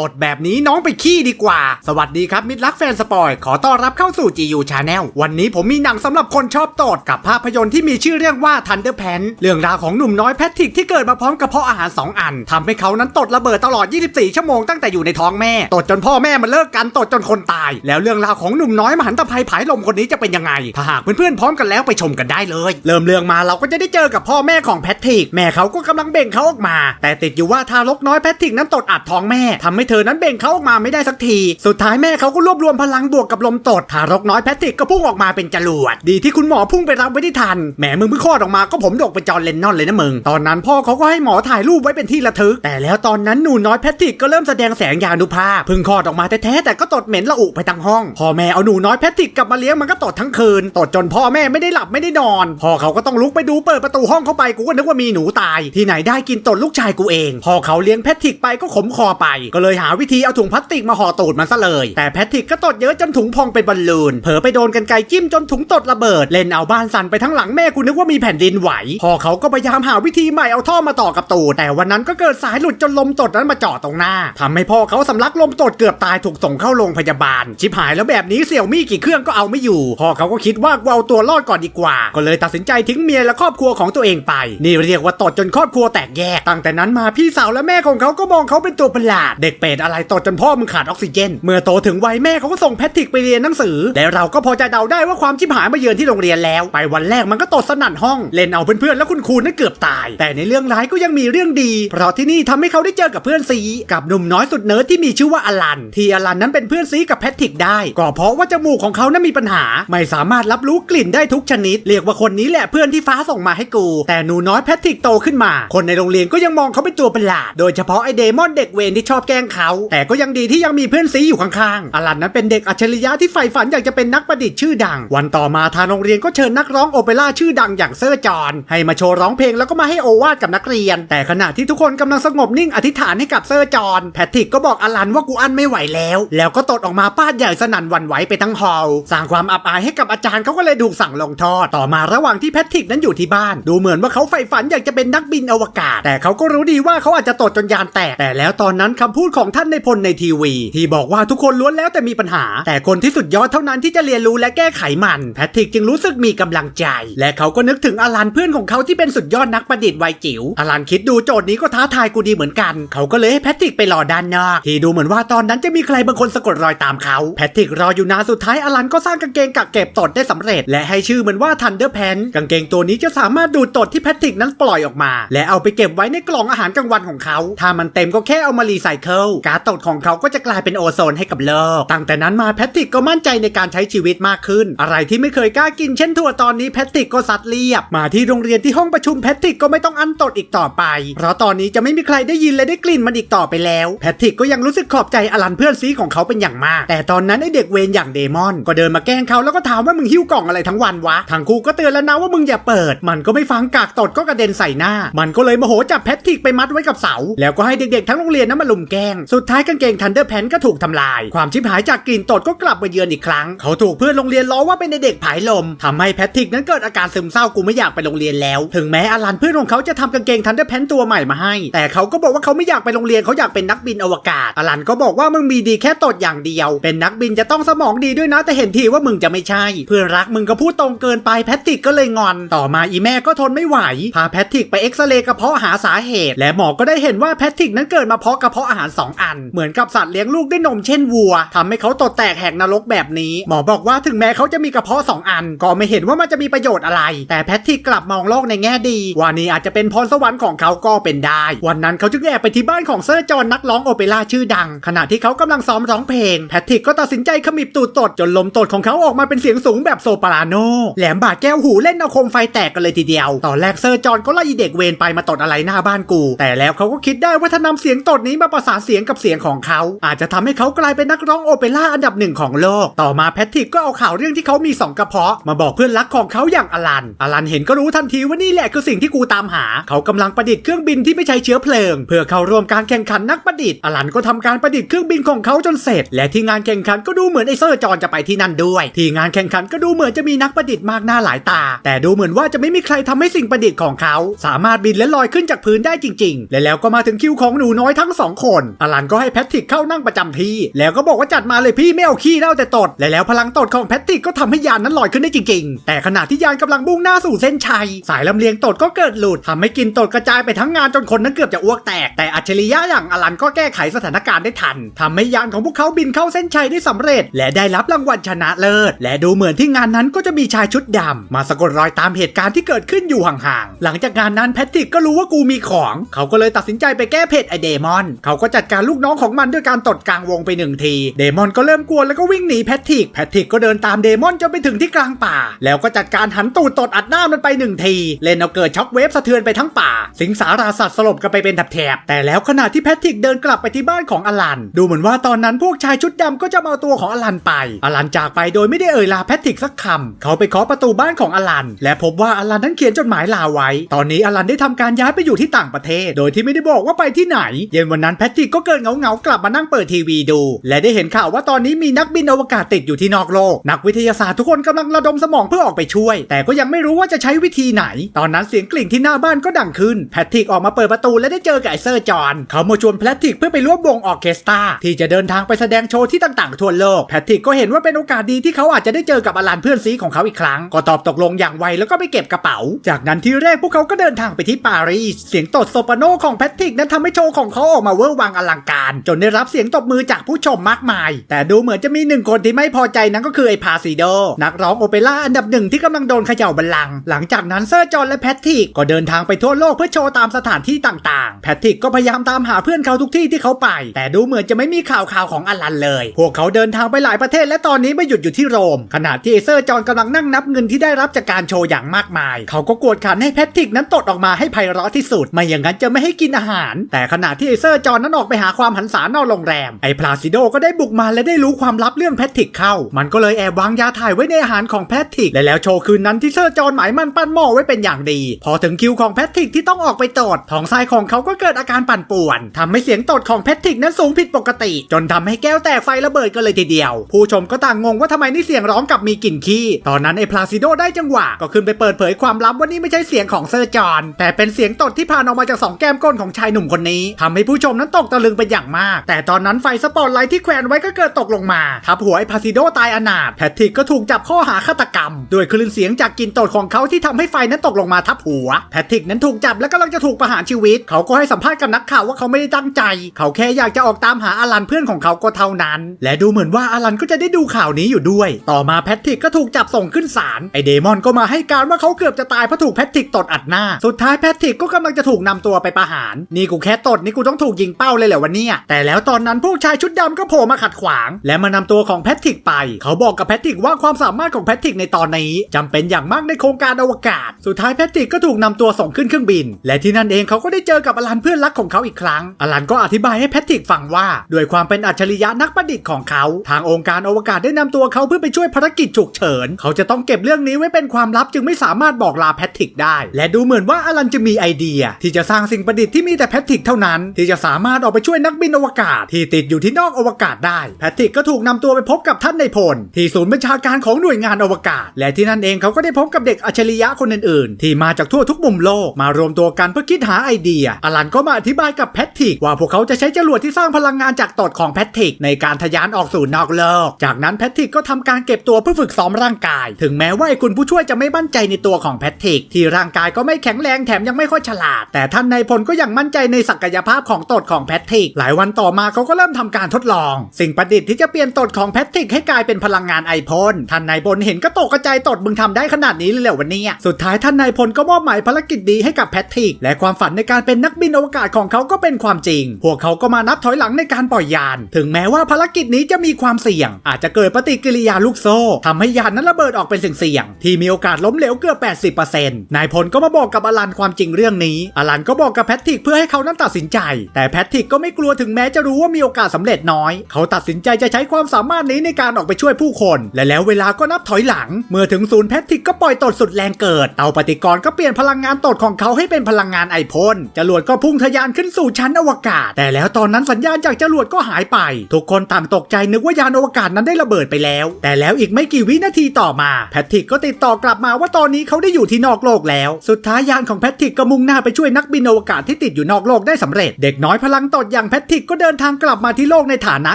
ตดแบบนี้น้องไปขี้ดีกว่า สวัสดีครับมิตรรักแฟนสปอยขอต้อนรับเข้าสู่ GU Channel วันนี้ผมมีหนังสำหรับคนชอบตดกับภาพยนตร์ที่มีชื่อเรื่องว่า Thunder p a n เรื่องราวของหนุ่มน้อยแพทริกที่เกิดมาพร้อมกระเพาะอาหาร 2 อันทำให้เขานั้นตดระเบิดตลอด 24 ชั่วโมงตั้งแต่อยู่ในท้องแม่ ตดจนพ่อแม่มันเลิกกันตดจนคนตาย แล้วเรื่องราวของหนุ่มน้อยมหันตภัยผายลมคนนี้จะเป็นยังไง ถ้าหากเพื่อนๆพร้อมกันแล้วไปชมกันได้เลย เริ่มเรื่องมาเราก็จะได้เจอกับพ่อแม่ของแพทริกแม่เขาก็กำลังเบ่งเขาออกมา แต่ติดอยู่ว่าทารกน้อยแพทริกนั้นตดอัดท้องแม่ทำให้เธอนั้นเบ่งเขาออกมาไม่ได้สักที สุดท้ายแม่เขาก็รวบรวมพลังบวกกับลมตดทารกน้อยแพทริกก็พุ่งออกมาเป็นจรวด ดีที่คุณหมอพุ่งไปรับไว้ที่ทันแหมมึงเพิ่งคลอดออกมาก็ผมดกเป็นจอร์เลนนอนเลยนะมึงตอนนั้นพ่อเขาก็ให้หมอถ่ายรูปไว้เป็นที่ระทึก แต่แล้วตอนนั้นหนูน้อยแพทริกก็เริ่มแสดงแสงยานุภาพพิ่งคลอดออกมาแท้ๆแต่ก็ตดเหม็นละอุไปทั้งห้องพ่อแม่เอาหนูน้อยแพทริกกลับมาเลี้ยงมันก็ตดทั้งคืนตดจนพ่อแม่ไม่ได้หลับไม่ได้นอนพ่อเขาก็ต้องลุกไปดูเปิดประตูห้องเข้าไปกูก็นึกว่ามีหนูตาย ที่ไหนได้กินตดลูกชายกูเองพอเขาเลี้ยงแพทริกไปก็ขมคอไปก็เลยหาวิธีเอาถุงพลาสติกมาห่อตูดมันซะเลย แต่แพทริกก็ตดเยอะจนถุงพองเป็นบอลลูน เผลอไปโดนกันไกจิ้มจนถุงตดระเบิด เล่นเอาบ้านสั่นไปทั้งหลังแม่กูนึกว่ามีแผ่นดินไหว พอเขาก็พยายามหาวิธีใหม่เอาท่อมาต่อกับตูดแต่วันนั้นก็เกิดสายหลุดจนลมตดนั้นมาเจาะตรงหน้าทำให้พ่อเขาสำลักลมตดเกือบตายถูกส่งเข้าโรงพยาบาล ชิบหายแล้วแบบนี้เสี่ยวมี่กี่เครื่องก็เอาไม่อยู่ พ่อเขาก็คิดว่ากูเอาตัวรอดก่อนดีกว่า ก็เลยตัดสินใจทิ้งเมียและครอบครัวของตัวเองไป นี่เรียกว่าตดจนครอบครัวแตกแยก ตั้งแต่นั้นมาพี่สาวและแม่ของเขาก็มองเขาเป็นตัวประหลาด เด็กเป็ดอะไรตดจนพ่อมึงขาดออกซิเจน เมื่อโตถึงวัยแม่เขาก็ส่งแพทริกไปเรียนหนังสือ และเราก็พอจะเดาได้ว่าความชิบหายมาเยือนที่โรงเรียนแล้ว ไปวันแรกมันก็ตดสนั่นห้อง เล่นเอาเพื่อนๆและคุณครูนั่นเกือบตาย แต่ในเรื่องร้ายก็ยังมีเรื่องดี เพราะที่นี่ทำให้เขาได้เจอกับเพื่อนซีกับหนุ่มน้อยสุดเนิร์ดที่มีชื่อว่าอลัน ที่อลันนั้นเป็นเพื่อนซีกับแพทริกได้ ก็เพราะว่าจมูกของเขานั้นมีปัญหา ไม่สามารถรับรู้กลิ่นได้ทุกชนิด เรียกว่าคนนี้แหละเพื่อนที่ฟ้าส่งมาให้กู แต่หนูน้อยแพทริกโตขึ้นมา คนในโรงเรียนก็ยังมองเขาเป็นตัวประหลาด โดยเฉพาะไอเดมอนเด็กเวรที่ชอบแกล้งเขา แต่ก็ยังดีที่ยังมีเพื่อนซีอยู่ข้างๆอลันนั้นเป็นเด็กอัจฉริยะที่ใฝ่ฝันอยากจะเป็นนักประดิษฐ์ชื่อดัง วันต่อมาทางโรงเรียนก็เชิญนักร้องโอเปร่าชื่อดังอย่างเซอร์จอห์นให้มาโชว์ร้องเพลงแล้วก็มาให้โอวาทกับนักเรียน แต่ขณะที่ทุกคนกำลังสงบนิ่งอธิษฐานให้กับเซอร์จอห์นแพทริกก็บอกอลันว่ากูอั้นไม่ไหวแล้ว แล้วก็ตดออกมาป้าดใหญ่สนั่นวันไหวไปทั้งฮอล์สร้างความอับอายให้กับอาจารย์เขาก็เลยถูกสั่งลงโทษต่อมาระหว่างที่แพทริกนั้นอยู่ที่บ้าน ดูเหมือนว่าเขาใฝ่ฝันอยากจะเป็นนักบินอวกาศ แต่เขาก็รู้ดีว่าเขาอาจจะตดจนยานแตกแต่แล้วตอนนั้นคำพูดของสองท่านในพลในทีวี ที่บอกว่าทุกคนล้วนแล้วแต่มีปัญหา แต่คนที่สุดยอดเท่านั้นที่จะเรียนรู้และแก้ไขมันแพทริกจึงรู้สึกมีกำลังใจ และเขาก็นึกถึงอลันเพื่อนของเขาที่เป็นสุดยอดนักประดิษฐ์วัยจิ๋วอลันคิดดูโจทย์นี้ก็ท้าทายกูดีเหมือนกัน เขาก็เลยให้แพทริกไปรอด้านนอกที่ดูเหมือนว่าตอนนั้นจะมีใครบางคนสะกดรอยตามเขาแพทริกรออยู่นานสุดท้ายอลันก็สร้างกางเกงกักเก็บตดได้สำเร็จ และให้ชื่อมันว่าทันเดอร์แพนกางเกงตัวนี้จะสามารถดูดตดที่แพทริกนั้นปล่อยออกมา และเอาไปเก็บไว้ในกล่องอาหารกลางวันของเขา ถ้ามันเต็มก็แค่เอามารีไซเคิลการตดของเขาก็จะกลายเป็นโอโซนให้กับโลก ตั้งแต่นั้นมาแพทริกก็มั่นใจในการใช้ชีวิตมากขึ้น อะไรที่ไม่เคยกล้ากินเช่นถั่วตอนนี้แพทริกก็ซัดเรียบ มาที่โรงเรียนที่ห้องประชุมแพทริกก็ไม่ต้องอั้นตดอีกต่อไป เพราะตอนนี้จะไม่มีใครได้ยินและได้กลิ่นมันอีกต่อไปแล้ว แพทริกก็ยังรู้สึกขอบใจอลันเพื่อนซีของเขาเป็นอย่างมาก แต่ตอนนั้นไอเด็กเวรอย่างเดมอน ก็เดินมาแกล้งเขาแล้วก็ถามว่ามึงหิ้วกล่องอะไรทั้งวันวะทางครูก็เตือนแล้วนะว่ามึงอย่าเปิด มันก็ไม่ฟังกากตดก็กระเด็นใส่หน้า มันก็เลยโมโหจับแพทริกไปมัดไว้กับเสา แล้วก็ให้เด็กๆทั้งโรงเรียนนั้นมาลุมแกล้งสุดท้ายกางเกงทันเดอร์แพนก็ถูกทำลาย ความชิบหายจากกลิ่นตดก็กลับมาเยือนอีกครั้ง เขาถูกเพื่อนโรงเรียนล้อว่าเป็นเด็กผายลมทำให้แพทริกนั้นเกิดอาการซึมเศร้ากูไม่อยากไปโรงเรียนแล้ว ถึงแม้อลันเพื่อนของเขาจะทำกางเกงทันเดอร์แพนตัวใหม่มาให้ แต่เขาก็บอกว่าเขาไม่อยากไปโรงเรียนเขาอยากเป็นนักบินอวกาศอลันก็บอกว่ามึงมีดีแค่ตดอย่างเดียว เป็นนักบินจะต้องสมองดีด้วยนะแต่เห็นทีว่ามึงจะไม่ใช่ เพื่อนรักมึงก็พูดตรงเกินไปแพทริกก็เลยงอน ต่อมาอีแม่ก็ทนไม่ไหวพาแพทริกไปเอ็กซเรย์กระเพาะหาสาเหตุ และหมอก็ได้เห็นว่าแพทริกนั้นเกิดมาเพราะกระเพาะอาหาร2 อัน เหมือนกับสัตว์เลี้ยงลูกด้วยนมเช่นวัวทำให้เขาตดแตกแหกนรกแบบนี้ หมอบอกว่าถึงแม้เขาจะมีกระเพาะ 2 อัน ก็ไม่เห็นว่ามันจะมีประโยชน์อะไร แต่แพทริกกลับมองโลกในแง่ดี ว่านี่อาจจะเป็นพรสวรรค์ของเขาก็เป็นได้ วันนั้นเขาจึงแอบไปที่บ้านของเซอร์จอห์นนักร้องโอเปร่าชื่อดัง ขณะที่เขากำลังซ้อมร้องเพลง แพทริกก็ตัดสินใจขมิบตูดตดจนลมตดของเขาออกมาเป็นเสียงสูงแบบโซปราโนแหลมบาดแก้วหูเล่นเอาโคมไฟแตกกันเลยทีเดียว ตอนแรกเซอร์จอห์นก็ไล่อีเด็กเวรไปมาตดอะไรหน้าบ้านกู แต่แล้วเขาก็คิดได้ว่าถ้านำเสียงตดนี้มาประสานเสียงกับเสียงของเขา อาจจะทำให้เขากลายเป็นนักร้องโอเปร่าอันดับหนึ่งของโลก ต่อมาแพทริกก็เอาข่าวเรื่องที่เขามีสองกระเพาะ มาบอกเพื่อนรักของเขาอย่างอลัน อลันเห็นก็รู้ทันทีว่านี่แหละคือสิ่งที่กูตามหา เขากำลังประดิษฐ์เครื่องบินที่ไม่ใช้เชื้อเพลิง เพื่อเข้าร่วมการแข่งขันนักประดิษฐ์ อลันก็ทำการประดิษฐ์เครื่องบินของเขาจนเสร็จ และที่งานแข่งขันก็ดูเหมือนไอเซอร์จอนจะไปที่นั่นด้วย ที่งานแข่งขันก็ดูเหมือนจะมีนักประดิษฐ์มากหน้าหลายตา แต่ดูเหมือนว่าจะไม่มีใครทำให้สิ่งประดิษฐ์ของเขา สามารถบินและลอยขึ้นจากพื้นได้จริง ๆ และแล้วก็มาถึงคิวของหนูน้อยทั้งสองคนอลันก็ให้แพทริกเข้านั่งประจำที่ แล้วก็บอกว่าจัดมาเลยพี่ไม่เอาขี้เน่าแต่ตด และแล้วพลังตดของแพทริกก็ทำให้ยานนั้นลอยขึ้นได้จริง ๆ แต่ขณะที่ยานกำลังมุ่งหน้าสู่เส้นชัย สายลำเลียงตดก็เกิดหลุดทำให้กินตดกระจายไปทั้งงานจนคนนั้นเกือบจะอ้วกแตก แต่อัจฉริยะอย่างอลันก็แก้ไขสถานการณ์ได้ทันทำให้ยานของพวกเขาบินเข้าเส้นชัยได้สำเร็จ และได้รับรางวัลชนะเลิศ และดูเหมือนที่งานนั้นก็จะมีชายชุดดำมาสะกดรอยตามเหตุการณ์ที่เกิดขึ้นอยู่ห่างๆหลังจากงานนั้นแพทริกก็รู้ว่ากูมีของ เขาก็เลยตัดสินใจไปแก้เผ็ดไอเดมอน เขาก็จัดการลูกน้องของมันด้วยการตดกลางวงไปหนึ่งที เดมอนก็เริ่มกลัวแล้วก็วิ่งหนีแพทริก แพทริกก็เดินตามเดมอนจนไปถึงที่กลางป่า แล้วก็จัดการหันตูดตดอัดหน้ามันไปหนึ่งที เลนเอาเกิดช็อกเวฟสะเทือนไปทั้งป่า สิงสาราสัตว์สลบกันไปเป็นแถบแต่แล้วขณะที่แพทริกเดินกลับไปที่บ้านของอลัน ดูเหมือนว่าตอนนั้นพวกชายชุดดำก็จะมาเอาตัวของอลันไป อลันจากไปโดยไม่ได้เอ่ยลาแพทริกสักคำเขาไปเคาะประตูบ้านของอลัน และพบว่าอลันนั้นเขียนจดหมายลาไว้ ตอนนี้อลันได้ทำการย้ายไปอยู่ที่ต่างประเทศ โดยที่ไม่ได้บอกว่าไปที่ไหน เย็นวันนั้นแพทริกก็เกิดเหงาๆกลับมานั่งเปิดทีวีดู และได้เห็นข่าวว่าตอนนี้มีนักบินอวกาศติดอยู่ที่นอกโลก นักวิทยาศาสตร์ทุกคนกำลังระดมสมองเพื่อออกไปช่วย แต่ก็ยังไม่รู้ว่าจะใช้วิธีไหน ตอนนั้นเสียงกลิ่งที่หน้าบ้านก็ดังขึ้น แพทริกออกมาเปิดประตูและได้เจอกับไอเซอร์จอนเขามาชวนแพทริกเพื่อไปร่วมวงออเคสตราที่จะเดินทางไปแสดงโชว์ที่ต่างๆทั่วโลกแพทริกก็เห็นว่าเป็นโอกาสดีที่เขาอาจจะได้เจอกับอลันเพื่อนซีของเขาอีกครั้ง ก็ตอบตกลงอย่างไวแล้วก็ไปเก็บกระเป๋า จากนั้นที่แรกพวกเขาก็เดินทางไปที่ปารีสเสียงตดโซปราโนของแพทริกนั้นทำให้โชว์ของเขาออกมาเวอร์วังอลังการ จนได้รับเสียงตบมือจากผู้ชมมากมาย แต่ดูเหมือนจะมีหนึ่งคนที่ไม่พอใจนั้นก็คือไอ้พาซิโด นักร้องโอเปร่าอันดับหนึ่งที่กำลังโดนเขย่าบัลลัง หลังจากนั้นเซอร์จอห์นและแพทริกก็เดินทางไปทั่วโลกเพื่อโชว์ตามสถานที่ต่างๆ แพทริกก็พยายามตามหาเพื่อนเขาทุกที่ที่เขาไป แต่ดูเหมือนจะไม่มีข่าวข่าวของอลันเลย พวกเขาเดินทางไปหลายประเทศและตอนนี้มาหยุดอยู่ที่โรม ขณะที่เซอร์จอห์นกำลังนั่งนับเงินที่ได้รับจากการโชว์อย่างมากมาย เขาก็กวดขันให้แพทริกนั้นตดออกมาให้ไพเราะที่สุด ไม่อย่างนั้นจะไม่ให้กินอาหาร แต่ขณะที่เซอร์จอห์นนั้นออกไปหาความหันษานอกโรงแรม ไอ้พลาซิโดก็ได้บุกมาและได้รู้ความลับเรื่องแพทริกเข้า มันก็เลยแอบวางยาถ่ายไว้ในอาหารของแพทริก และแล้วโชว์คืนนั้นที่เซอร์จอห์นหมายมั่นปั้นหม้อไว้เป็นอย่างดี พอถึงคิวของแพทริกที่ต้องออกไปตดท้องไส้ของเขาก็เกิดอาการปั่นป่วนทำให้เสียงตดของแพทริกนั้นสูงผิดปกติ จนทำให้แก้วแตกไฟระเบิดกันเลยทีเดียว ผู้ชมก็ต่างงงว่าทำไมนี่เสียงร้องกับมีกลิ่นขี้ ตอนนั้นไอ้พลาซิโดได้จังหวะก็ขึ้นไปเปิดเผยความลับว่านี่ไม่ใช่เสียงของเซอร์จอห์นแต่เป็นเสียงตดที่ผ่านออกมาจากสองแก้มก้นของชายหนุ่มคนนี้ทำให้ผู้ชมนั้นตกตะลึงเป็นอย่างมาก แต่ตอนนั้นไฟสปอตไลท์ที่แขวนไว้ก็เกิดตกลงมาทับหัวไอ้พาซิโดตายอนาถแพทริกก็ถูกจับข้อหาฆาตกรรม ด้วยคลื่นเสียงจากกินตดของเขาที่ทำให้ไฟนั้นตกลงมาทับหัว แพทริกนั้นถูกจับและกำลังจะถูกประหารชีวิต เขาก็ให้สัมภาษณ์กับนักข่าวว่าเขาไม่ได้ตั้งใจ เขาแค่อยากจะออกตามหาอลันเพื่อนของเขาก็เท่านั้น และดูเหมือนว่าอลันก็จะได้ดูข่าวนี้อยู่ด้วย ต่อมาแพทริกก็ถูกจับส่งขึ้นศาลไอเดมอนก็มาให้การว่าเขาเกือบจะตายเพราะถูกแพทริกตดอัดหน้า สุดท้ายแพทริกก็กำลังจะถูกนำตัวไปประหาร นี่กูแค่ตดนี่กูต้องถูกยิงเป้าเลยเหรอวันนี้แต่แล้วตอนนั้นพวกชายชุดดำก็โผล่มาขัดขวาง และมานำตัวของแพทริกไป เขาบอกกับแพทริกว่าความสามารถของแพทริกในตอนนี้จำเป็นอย่างมากในโครงการอวกาศ สุดท้ายแพทริกก็ถูกนำตัวส่งขึ้นเครื่องบิน และที่นั่นเองเขาก็ได้เจอกับอลันเพื่อนรักของเขาอีกครั้ง อลันก็อธิบายให้แพทริกฟังว่า ด้วยความเป็นอัจฉริยะนักประดิษฐ์ของเขา ทางองค์การอวกาศได้นำตัวเขาเพื่อไปช่วยภารกิจฉุกเฉิน เขาจะต้องเก็บเรื่องนี้ไว้เป็นความลับจึงไม่สามารถบอกลาแพทริกได้ และดูเหมือนว่าอลันจะมีไอเดีย ที่จะสร้างสิ่งประดิษฐ์ที่มีแต่แพทริกเท่านั้น ที่จะสามารถออกไปช่วยวยนักบินอวกาศที่ติดอยู่ที่นอกอวกาศได้ แพทริกก็ถูกนำตัวไปพบกับท่านในพล ที่ศูนย์บัญชาการของหน่วยงานอวกาศ และที่นั่นเองเขาก็ได้พบกับเด็กอัจฉริยะคนอื่นๆ ที่มาจากทั่วทุกมุมโลกมารวมตัวกันเพื่อคิดหาไอเดีย อลันก็มาอธิบายกับแพทริกว่าพวกเขาจะใช้จรวดที่สร้างพลังงานจากตดของแพทริกในการทะยานออกสู่นอกโลก จากนั้นแพทริกก็ทำการเก็บตัวเพื่อฝึกซ้อมร่างกาย ถึงแม้ว่าไอ้คุณผู้ช่วยจะไม่มั่นใจในตัวของแพทริกที่ร่างกายก็ไม่แข็งแรงแถมยังไม่ค่อยฉลาด แต่ท่านนายพลก็ยังมั่นใจในศักยภาพของตดของแพทริกหลายวันต่อมาเขาก็เริ่มทำการทดลอง สิ่งประดิษฐ์ที่จะเปลี่ยนตดของแพทริกให้กลายเป็นพลังงานไอพ่นท่านนายพลเห็นก็ตกกระจายตดมึงทำได้ขนาดนี้เลยเหรอวันนี้สุดท้ายท่านนายพลก็มอบหมายภารกิจดีให้กับแพทริก และความฝันในการเป็นนักบินอวกาศของเขาก็เป็นความจริง พวกเขาก็มานับถอยหลังในการปล่อยยาน ถึงแม้ว่าภารกิจนี้จะมีความเสี่ยง อาจจะเกิดปฏิกิริยาลูกโซ่ทำให้ยานนั้นระเบิดออกเป็นเสี่ยงๆที่มีโอกาสล้มเหลวเกือบ 80%นายพลก็มาบอกกับอลันความจริงเรื่องนี้ อลันก็บอกกับแพทริกเพื่อให้เขานั้นตัดสินใจ แต่แพทริกก็ไม่กลัวถึงแม้จะรู้ว่ามีโอกาสสำเร็จน้อย เขาตัดสินใจจะใช้ความสามารถนี้ในการออกไปช่วยผู้คน และแล้วเวลาก็นับถอยหลัง เมื่อถึงศูนย์แพทริกก็ปล่อยตดสุดแรงเกิด เตาปฏิกรณ์ก็เปลี่ยนพลังงานตดของเขาให้เป็นพลังงานไอพ่นจรวดก็พุ่งทะยานขึ้นสู่ชั้นอวกาศ แต่แล้วตอนนั้นสัญญาณจากจรวดก็หายไป ทุกคนต่างตกใจนึกว่ายานอวกาศนั้นได้ระเบิดไปแล้ว แต่แล้วอีกไม่กี่วินาทีต่อมา แพทริกก็ติดต่อกลับมาว่าตอนนี้เขาได้อยู่ที่นอกโลกแล้ว สุดท้ายยานของแพทริกก็มุ่งหน้าไปช่วยนักบินอวกาศที่ติดอยู่นอกโลกได้สำเร็จ เด็กน้อยพลังตดอย่างแพทริกก็เดินทางกลับมาที่โลกในฐานะ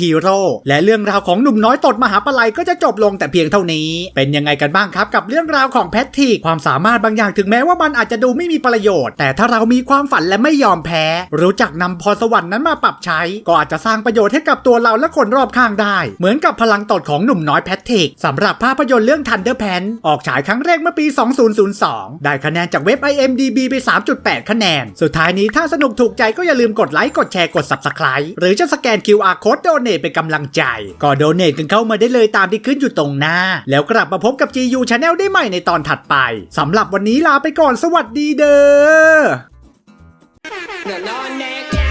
ฮีโร่และเรื่องราวของหนุ่มน้อยตดมหาปลัยก็จะจบลงแต่เพียงเท่านี้ เป็นยังไงกันบ้างครับกับเรื่องราวของแพทริกความสามารถบางอย่างถึงแม้ว่ามันอาจจะดูไม่มีประโยชน์ แต่ถ้าเรามีความฝันและไม่ยอมแพ้ รู้จักนำพรสวรรค์นั้นมาปรับใช้ ก็อาจจะสร้างประโยชน์ให้กับตัวเราและคนรอบข้างได้ เหมือนกับพลังตดของหนุ่มน้อยแพทริกสำหรับภาพยนตร์เรื่อง Thunder p a n ออกฉายครั้งแรกเมื่อปี 2002 ได้คะแนนจากเว็บ IMDB ไป 3.8 คะแนน สุดท้ายนี้ถ้าสนุกถูกใจก็อย่าลืมกดไลค์กดแชร์กด Subscribe หรือจะสแกน QR Code โดเน a t เป็นกำลังใจ ก็โดเน a t กันเข้ามาได้เลยตามที่ขึ้นอยู่ตรงหน้า แล้วกลับมาพบกับ GU Channel ได้ใหม่ในตอนถัดไปสำหรับวันนี้ลาไปก่อนสวัสดีเด้อ No, no, neck.